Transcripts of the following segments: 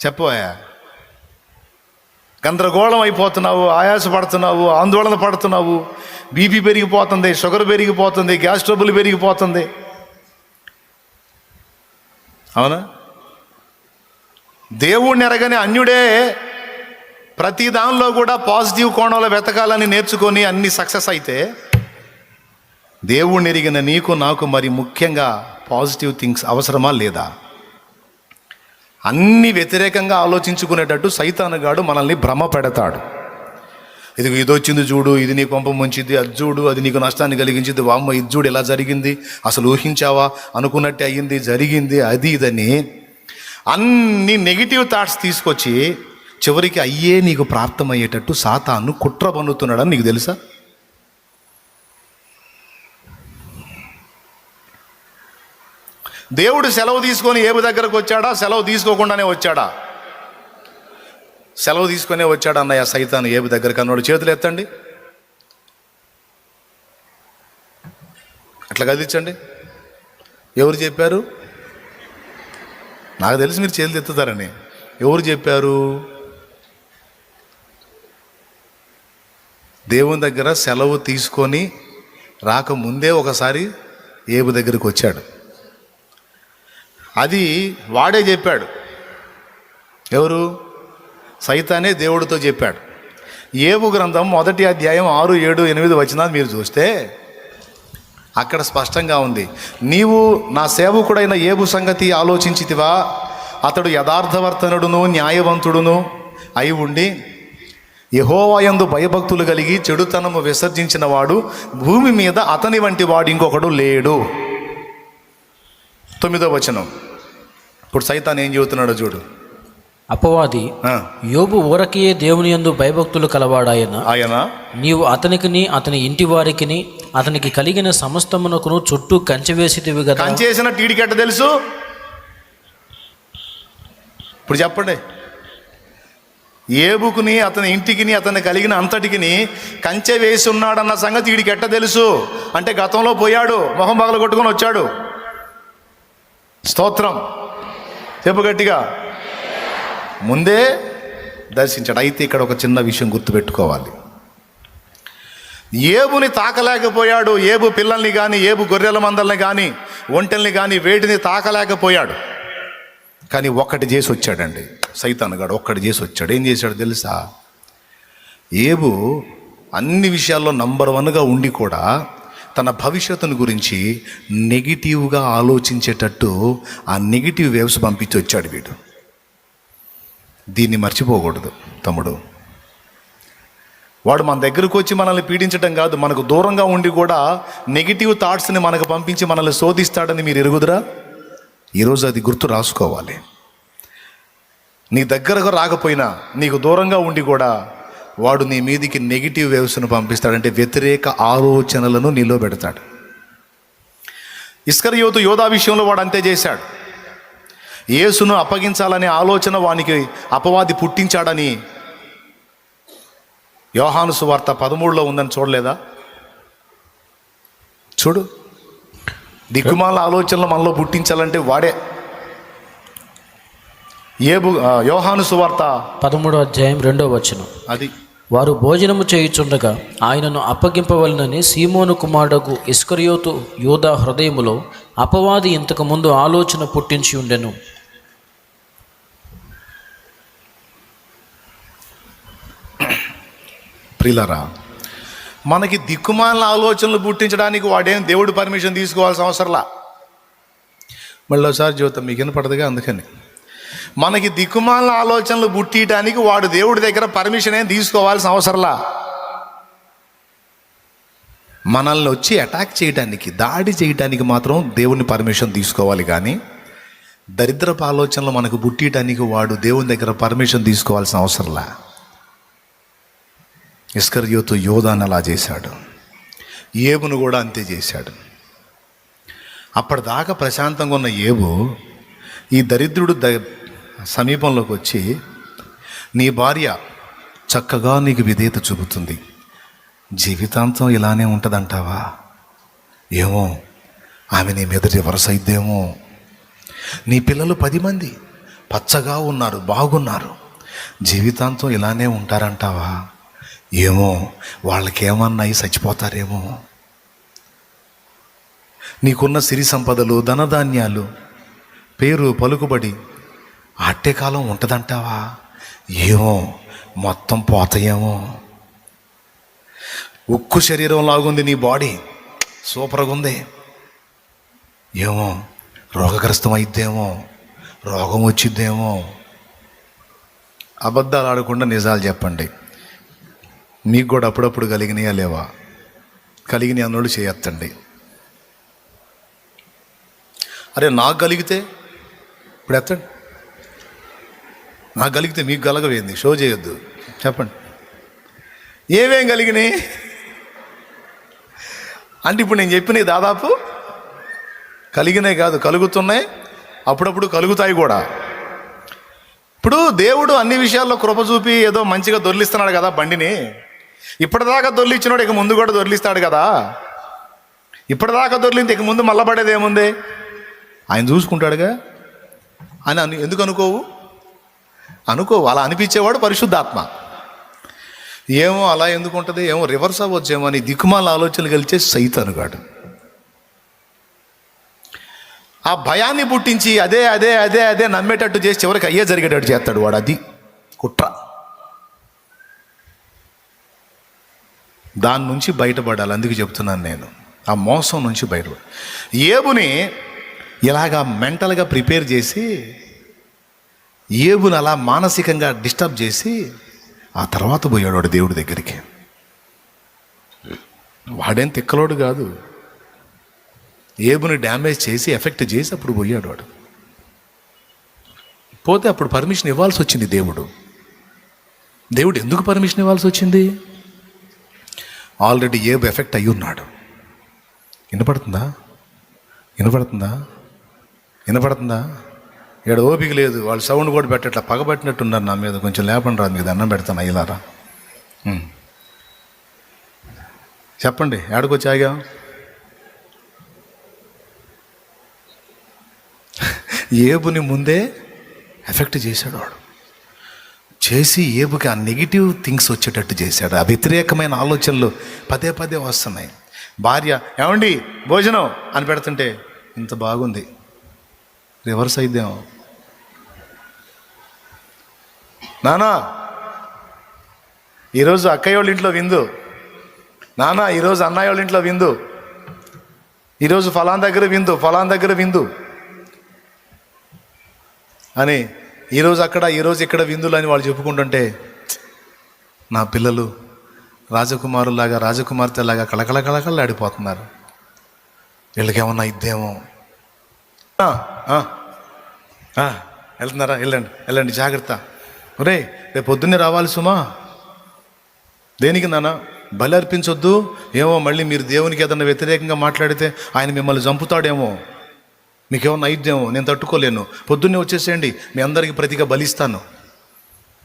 చెప్పబోయా గందరగోళం అయిపోతున్నావు ఆయాసపడుతున్నావు ఆందోళన పడుతున్నావు. బీపీ పెరిగిపోతుంది షుగర్ పెరిగిపోతుంది గ్యాస్ ట్రబుల్ పెరిగిపోతుంది. అవునా? దేవుణ్ణి ఎరగని అన్యుడే ప్రతి దానిలో కూడా పాజిటివ్ కోణంలో వెతకాలని నేర్చుకొని అన్ని సక్సెస్ అయితే దేవుణ్ణి ఎరిగిన నీకు నాకు మరి ముఖ్యంగా పాజిటివ్ థింగ్స్ అవసరమా లేదా? అన్ని వ్యతిరేకంగా ఆలోచించుకునేటట్టు సైతానుగాడు మనల్ని భ్రమ పెడతాడు ఇది ఇది వచ్చింది చూడు ఇది నీ కొంప ముంచింది అది చూడు అది నీకు నష్టాన్ని కలిగించింది వామ్మ ఇది చూడు ఎలా జరిగింది అసలు ఊహించావా? అనుకున్నట్టే అయ్యింది జరిగింది అది ఇదని అన్ని నెగిటివ్ థాట్స్ తీసుకొచ్చి చివరికి అయ్యే నీకు ప్రాప్తమయ్యేటట్టు సాతాను కుట్ర పన్నుతున్నాడని నీకు తెలుసా? దేవుడు సెలవు తీసుకొని ఏబు దగ్గరకు వచ్చాడా? సెలవు తీసుకోకుండానే వచ్చాడా? సెలవు తీసుకునే వచ్చాడు అన్నయ్య సైతాను ఏబు దగ్గరకు అన్నాడు చేతులు ఎత్తండి. అట్లా కదిలించండి ఎవరు చెప్పారు? నాకు తెలిసి మీరు చేతులు ఎత్తుతారని. ఎవరు చెప్పారు? దేవుని దగ్గర సెలవు తీసుకొని రాకముందే ఒకసారి ఏబు దగ్గరికి వచ్చాడు. అది వాడే చెప్పాడు. ఎవరు? సైతానే దేవుడితో చెప్పాడు. ఏబు గ్రంథం మొదటి అధ్యాయం ఆరు ఏడు ఎనిమిది వచ్చినా మీరు చూస్తే అక్కడ స్పష్టంగా ఉంది. నీవు నా సేవకుడైన ఏబు సంగతి ఆలోచించితివా? అతడు యథార్థవర్తనుడును న్యాయవంతుడును అయి ఉండి యహోవాయందు భయభక్తులు కలిగి చెడుతనము విసర్జించిన వాడు భూమి మీద అతని వంటి వాడు ఇంకొకడు లేడు. తొమ్మిదో వచనం. ఇప్పుడు సైతాన్ ఏం చెబుతున్నాడో చూడు. అపవాది యోబు ఊరకే దేవుని యందు భయభక్తులు కలవాడాయన. ఆయన? నీవు అతనికిని అతని ఇంటి వారికిని అతనికి కలిగిన సమస్తమునకును చుట్టూ కంచె వేసితివి కదా కంచేసిన టీడికెట్ట తెలుసు? ఇప్పుడు చెప్పండి. ఏబుకుని అతని ఇంటికిని అతని కలిగిన అంతటికిని కంచె వేసి ఉన్నాడన్న సంగతి వీడికి ఎట్ట తెలుసు? అంటే గతంలో పోయాడు మొహం పగల కొట్టుకొని వచ్చాడు. స్తోత్రం. చెప్పు గట్టిగా. ముందే దర్శించాడు. అయితే ఇక్కడ ఒక చిన్న విషయం గుర్తుపెట్టుకోవాలి. ఏబుని తాకలేకపోయాడు ఏబు పిల్లల్ని కానీ ఏబు గొర్రెల మందల్ని కానీ ఒంటెల్ని కానీ వేటిని తాకలేకపోయాడు. కానీ ఒక్కటి చేసి వచ్చాడండి. సైతాన్ గాడు ఒక్కటి చేసి వచ్చాడు. ఏం చేశాడు తెలుసా? ఏబు అన్ని విషయాల్లో నంబర్ వన్గా ఉండి కూడా తన భవిష్యత్తును గురించి నెగిటివ్గా ఆలోచించేటట్టు ఆ నెగిటివ్ వేవ్స్ పంపించి వచ్చాడు వీడు. దీన్ని మర్చిపోకూడదు తమ్ముడు. వాడు మన దగ్గరకు వచ్చి మనల్ని పీడించడం కాదు మనకు దూరంగా ఉండి కూడా నెగిటివ్ థాట్స్ని మనకు పంపించి మనల్ని శోధిస్తాడని మీరు ఎరుగుదురా? ఈరోజు అది గుర్తు రాసుకోవాలి. నీ దగ్గరకు రాకపోయినా నీకు దూరంగా ఉండి కూడా వాడు నీ మీదికి నెగిటివ్ వేవ్స్ను పంపిస్తాడంటే వ్యతిరేక ఆలోచనలను నీలో పెడతాడు. ఇస్కరియోతు యోధా విషయంలో వాడు అంతే చేశాడు. యేసును అప్పగించాలనే ఆలోచన వానికి అపవాది పుట్టించాడని యోహాను సువార్త పదమూడులో ఉందని చూడలేదా? చూడు. దిక్కుమాల ఆలోచనలు మనలో పుట్టించాలంటే వాడే ఏ బు ఆ, యోహాను సువార్త పదమూడో అధ్యాయం రెండో వచనం. అది. వారు భోజనము చేయుచుండగా ఆయనను అప్పగింపవలనని సీమోను కుమారుడకు ఇస్కరియోతు యోధా హృదయములో అపవాది ఇంతకు ముందు ఆలోచన పుట్టించి ఉండెను. ప్రిలరా మనకి దిక్కుమాలిన ఆలోచనలు పుట్టించడానికి వాడేం దేవుడు పర్మిషన్ తీసుకోవాల్సిన అవసరంలా? మళ్ళీ ఒకసారి జీవితం మీకు వినపడదుగా అందుకని. మనకి దిక్కుమాలిన ఆలోచనలు పుట్టియటానికి వాడు దేవుడి దగ్గర పర్మిషన్ ఏం తీసుకోవాల్సిన అవసరంలా? మనల్ని వచ్చి అటాక్ చేయడానికి దాడి చేయడానికి మాత్రం దేవుని పర్మిషన్ తీసుకోవాలి కానీ దరిద్రపు ఆలోచనలు మనకు పుట్టియటానికి వాడు దేవుని దగ్గర పర్మిషన్ తీసుకోవాల్సిన అవసరంలా? ఇస్కర్యోతు యోధాన్ని అలా చేశాడు. ఏబును కూడా అంతే చేశాడు. అప్పటిదాకా ప్రశాంతంగా ఉన్న ఏబు ఈ దరిద్రుడు ద సమీపంలోకి వచ్చి నీ భార్య చక్కగా నీకు విధేయత చూపుతుంది. జీవితాంతం ఇలానే ఉంటుందంటావా? ఏమో ఆమె నీ మీదటి వరస అయిద్దేమో. నీ పిల్లలు పది మంది పచ్చగా ఉన్నారు బాగున్నారు. జీవితాంతం ఇలానే ఉంటారంటావా? ఏమో వాళ్ళకేమన్నా అయి చచ్చిపోతారేమో. నీకున్న సిరి సంపదలు ధనధాన్యాలు పేరు పలుకుబడి అట్టే కాలం ఉంటుందంటావా? ఏమో మొత్తం పోతాయేమో. ఉక్కు శరీరం లాగుంది నీ బాడీ. సూపర్గా ఉంది. ఏమో రోగగ్రస్తం అయిద్దేమో రోగం వచ్చిద్దేమో అబద్ధాలు ఆడకుండా నిజాలు చెప్పండి. మీకు కూడా అప్పుడప్పుడు కలిగినాయా లేవా? కలిగిన అన్నోళ్ళు చేయొత్తండి. అరే నాకు కలిగితే? ఇప్పుడు ఎత్తండి. నాకు కలిగితే మీకు కలగవేంది? షో చేయొద్దు. చెప్పండి. ఏమేం కలిగినాయి? అంటే ఇప్పుడు నేను చెప్పినవి దాదాపు కలిగినాయి కాదు కలుగుతున్నాయి. అప్పుడప్పుడు కలుగుతాయి కూడా. ఇప్పుడు దేవుడు అన్ని విషయాల్లో కృప చూపి ఏదో మంచిగా దొర్లిస్తున్నాడు కదా బండిని. ఇప్పటిదాకా దొర్లిచ్చినాడు ఇక ముందు కూడా దొర్లిస్తాడు కదా. ఇప్పటిదాకా దొర్లింది ఇక ముందు మల్లబడేది ఏముంది? ఆయన చూసుకుంటాడుగా. అని ఎందుకు అనుకోవు? అనుకో అలా అనిపించేవాడు పరిశుద్ధాత్మ. ఏమో అలా ఎందుకు ఉంటుంది ఏమో రివర్స్ అవ్వచ్చేమో అని దిక్కుమాల ఆలోచనలు కలిచే సైతానుగాడు ఆ భయాన్ని పుట్టించి అదే అదే అదే అదే నమ్మేటట్టు చేసి చివరికి అయ్యే జరిగేటట్టు చేస్తాడు వాడు. అది కుట్ర. దాని నుంచి బయటపడాలి. అందుకు చెప్తున్నాను నేను. ఆ మోసం నుంచి బయటపడాలి. ఏబుని ఇలాగా మెంటల్గా ప్రిపేర్ చేసి ఏబుని అలా మానసికంగా డిస్టర్బ్ చేసి ఆ తర్వాత పోయాడు వాడు దేవుడి దగ్గరికి. వాడేం తిక్కలోడు కాదు. ఏబుని డ్యామేజ్ చేసి ఎఫెక్ట్ చేసి అప్పుడు పోయాడు వాడు. పోతే అప్పుడు పర్మిషన్ ఇవ్వాల్సి వచ్చింది దేవుడు. దేవుడు ఎందుకు పర్మిషన్ ఇవ్వాల్సి వచ్చింది? ఆల్రెడీ ఏబు ఎఫెక్ట్ అయి ఉన్నాడు. వినపడుతుందా? వినపడుతుందా? వినపడుతుందా? ఇక్కడ ఓపిక లేదు. వాళ్ళు సౌండ్ కూడా పెట్టట్లా పగబట్టినట్టున్నారు నా మీద. కొంచెం లేపండి రాదు మీకు దండం పెడతాను అయ్యలారా. చెప్పండి ఏడకొచ్చి ఆగా ఏబుని ముందే ఎఫెక్ట్ చేశాడు వాడు చేసి ఏబుకి ఆ నెగిటివ్ థింగ్స్ వచ్చేటట్టు చేశాడు. ఆ వ్యతిరేకమైన ఆలోచనలు పదే పదే వస్తున్నాయి. భార్య ఏమండి భోజనం అని పెడుతుంటే ఇంత బాగుంది. రివర్స్ అయిద్దాం. నానా ఈరోజు అక్కయ్య వాళ్ళ ఇంట్లో విందు. నానా ఈరోజు అన్నయ్య వాళ్ళ ఇంట్లో విందు. ఈరోజు ఫలాన్ దగ్గర విందు ఫలాన్ దగ్గర విందు. అని ఈరోజు అక్కడ ఈరోజు ఇక్కడ విందులు అని వాళ్ళు చెప్పుకుంటుంటే నా పిల్లలు రాజకుమారులాగా రాజకుమార్తెలాగా కళకళ కళకళలాడిపోతున్నారు. వీళ్ళకేమన్నా ఇద్దేమో? వెళ్తున్నారా? వెళ్ళండి వెళ్ళండి జాగ్రత్త. ఒరే రేపు పొద్దున్నే రావాలి సుమా. దేనికి నాన్న? బలి అర్పించొద్దు? ఏమో మళ్ళీ మీరు దేవునికి ఏదన్నా వ్యతిరేకంగా మాట్లాడితే ఆయన మిమ్మల్ని చంపుతాడేమో. మీకేమన్నా అయిద్దేమో నేను తట్టుకోలేను. పొద్దున్నే వచ్చేసేయండి మీ అందరికీ ప్రతిగా బలిస్తాను.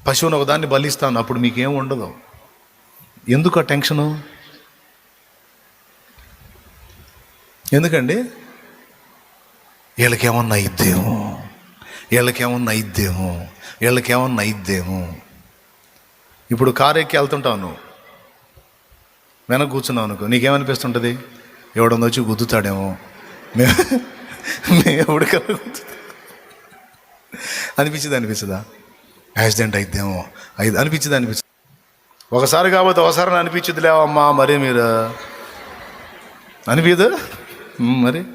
పశువును ఒకదాన్ని బలిస్తాను అప్పుడు మీకేం ఉండదు. ఎందుకు ఆ టెన్షను? ఎందుకండి? వీళ్ళకేమన్నా అయిద్దేమో వీళ్ళకేమన్నా వీళ్ళకి వీళ్ళకేమన్నా అయిద్దేమో ఇప్పుడు కారు ఎక్కి వెళ్తుంటావు నువ్వు. వెనక కూర్చున్నావు అనుకో నీకేమనిపిస్తుంటుంది? ఎవడన్నా వచ్చి గుద్దుతాడేమో. మే మే అనిపించింది అనిపిస్తుందా యాక్సిడెంట్ అయిద్దేమో. అయి అనిపించింది అనిపించింది? ఒకసారి కాబట్టి ఒకసారి అనిపించింది లేవమ్మా మరి మీరు. అనిపించదు మరి?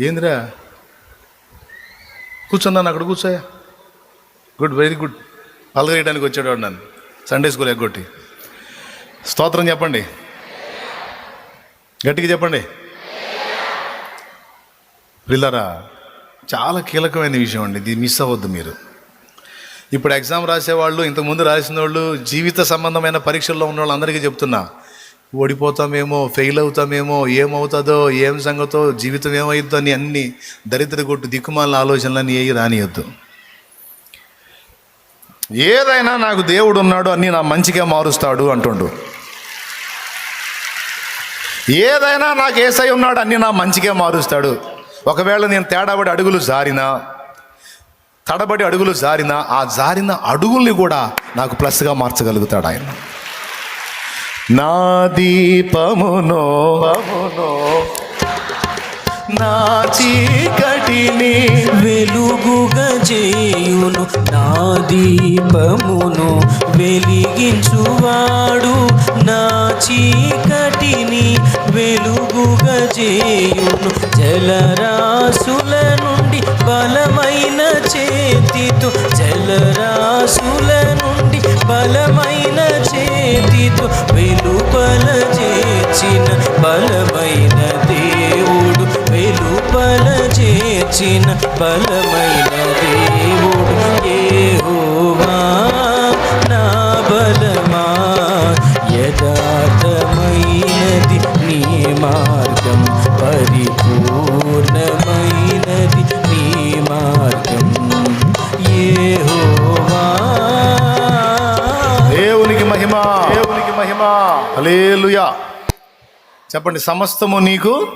ఏందిరా? కూర్చున్నాను అక్కడ కూర్చోయా గుడ్ వెరీ గుడ్. పలగేయడానికి వచ్చేవాడు నన్ను. సండే స్కూల్ ఎగ్గొట్టి. స్తోత్రం చెప్పండి. గట్టిగా చెప్పండి. పిల్లరా చాలా కీలకమైన విషయం అండి. ఇది మిస్ అవ్వద్దు మీరు. ఇప్పుడు ఎగ్జామ్ రాసేవాళ్ళు ఇంతకుముందు రాసిన వాళ్ళు జీవిత సంబంధమైన పరీక్షల్లో ఉన్న వాళ్ళందరికీ చెప్తున్నా. ఓడిపోతామేమో ఫెయిల్ అవుతామేమో ఏమవుతుందో ఏం సంగతో జీవితం ఏమవుతుందో అని అన్ని దరిద్ర కొట్టు దిక్కుమాలిన ఆలోచనలన్నీ ఏ రానియొద్దు. ఏదైనా నాకు దేవుడు ఉన్నాడు అన్ని నా మంచిగా మారుస్తాడు అంటుండు. ఏదైనా నాకు ఏసై ఉన్నాడు అన్ని నా మంచిగా మారుస్తాడు. ఒకవేళ నేను తేడాబడి అడుగులు జారినా తడబడి అడుగులు జారినా ఆ జారిన అడుగుల్ని కూడా నాకు ప్లస్గా మార్చగలుగుతాడు ఆయన. నా దీపమునో నా చీకటిని వెలుగుగా చేయును. నా దీపమును వెలిగించువాడు. నా చీకటిని వెలుగుగా చేయును జలరాశుల నుండి బలమైన చేతితో జలరాశుల నుండి బలమైన చేతితో వెలుపల చేర్చిన బలమైన దేవుడు. వెలుపల చేర్చిన బలమైన మహిమ. అలేలుయా చెప్పండి సమస్తము నీకు?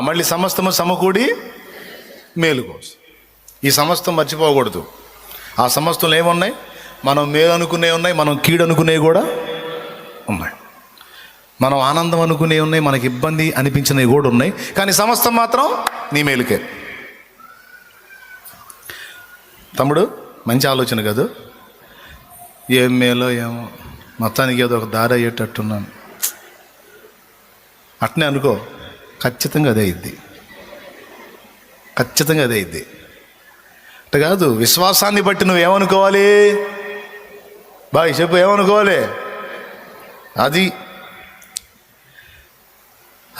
మళ్ళీ సమస్తము సమకూడి మేలుకో ఈ సమస్తం మర్చిపోకూడదు. ఆ సమస్తంలో ఏమున్నాయి? మనం మేలు అనుకునే ఉన్నాయి మనం కీడు అనుకునేవి కూడా ఉన్నాయి. మనం ఆనందం అనుకునేవి ఉన్నాయి మనకి ఇబ్బంది అనిపించినవి కూడా ఉన్నాయి. కానీ సమస్తం మాత్రం నీ మేలుకే. తమ్ముడు మంచి ఆలోచన కాదు? ఏం మేలో ఏమో. మొత్తానికి ఏదో ఒక దారి అయ్యేటట్టున్నాను. అట్నే అనుకో ఖచ్చితంగా అదే అయింది ఖచ్చితంగా అదే అయింది అట్ట కాదు విశ్వాసాన్ని బట్టి నువ్వేమనుకోవాలి? బాయ్ చెప్పు ఏమనుకోవాలి? అది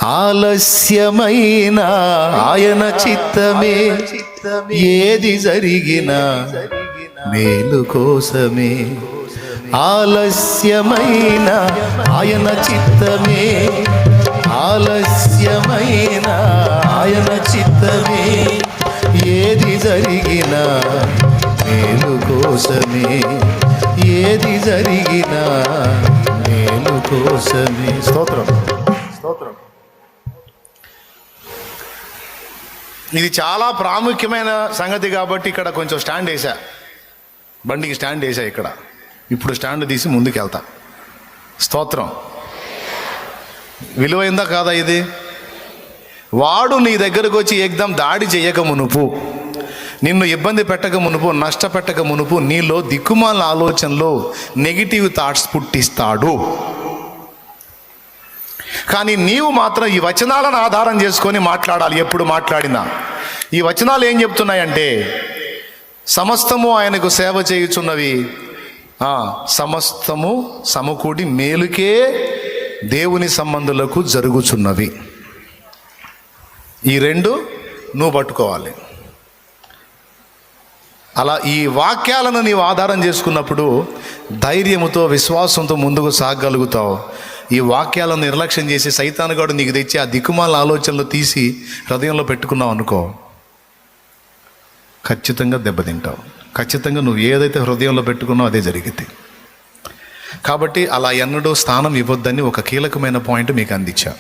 ఆలస్యమైన ఆయన చిత్తమే. ఏది జరిగినా మేలు కోసమే ఆలస్యమైన ఆయన చిత్తమే ఆలస్యమైన ఆయన చిత్తమే ఏది జరిగినా మేలు కోసమే ఏది జరిగినా మేలు కోసమే. స్తోత్రం స్తోత్రం. ఇది చాలా ప్రాముఖ్యమైన సంగతి కాబట్టి ఇక్కడ కొంచెం స్టాండ్ వేశా. బండికి స్టాండ్ వేసా ఇక్కడ. ఇప్పుడు స్టాండ్ తీసి ముందుకు వెళ్తా స్తోత్రం. విలువైందా కాదా ఇది? వాడు నీ దగ్గరకు వచ్చి ఏకదం దాడి చేయక మునుపు నిన్ను ఇబ్బంది పెట్టక మునుపు నష్టపెట్టక మునుపు నీలో దిక్కుమాల ఆలోచనలో నెగిటివ్ థాట్స్ పుట్టిస్తాడు. కానీ నీవు మాత్రం ఈ వచనాలను ఆధారం చేసుకొని మాట్లాడాలి. ఎప్పుడు మాట్లాడినా. ఈ వచనాలు ఏం చెప్తున్నాయంటే సమస్తము ఆయనకు సేవ చేయుచున్నవి. సమస్తము సమకూడి మేలుకే దేవుని సంబంధులకు జరుగుచున్నవి. ఈ రెండు నువ్వు పట్టుకోవాలి. అలా ఈ వాక్యాలను నీవు ఆధారం చేసుకున్నప్పుడు ధైర్యముతో విశ్వాసంతో ముందుకు సాగగలుగుతావు ఈ వాక్యాలను నిర్లక్ష్యం చేసి సైతానుగాడు నీకు తెచ్చి ఆ దిక్కుమాల ఆలోచనలు తీసి హృదయంలో పెట్టుకున్నావు అనుకో. ఖచ్చితంగా దెబ్బతింటావు. ఖచ్చితంగా నువ్వు ఏదైతే హృదయంలో పెట్టుకున్నావు అదే జరిగింది కాబట్టి అలా ఎన్నడూ స్థానం ఇవ్వద్దని ఒక కీలకమైన పాయింట్ మీకు అందించా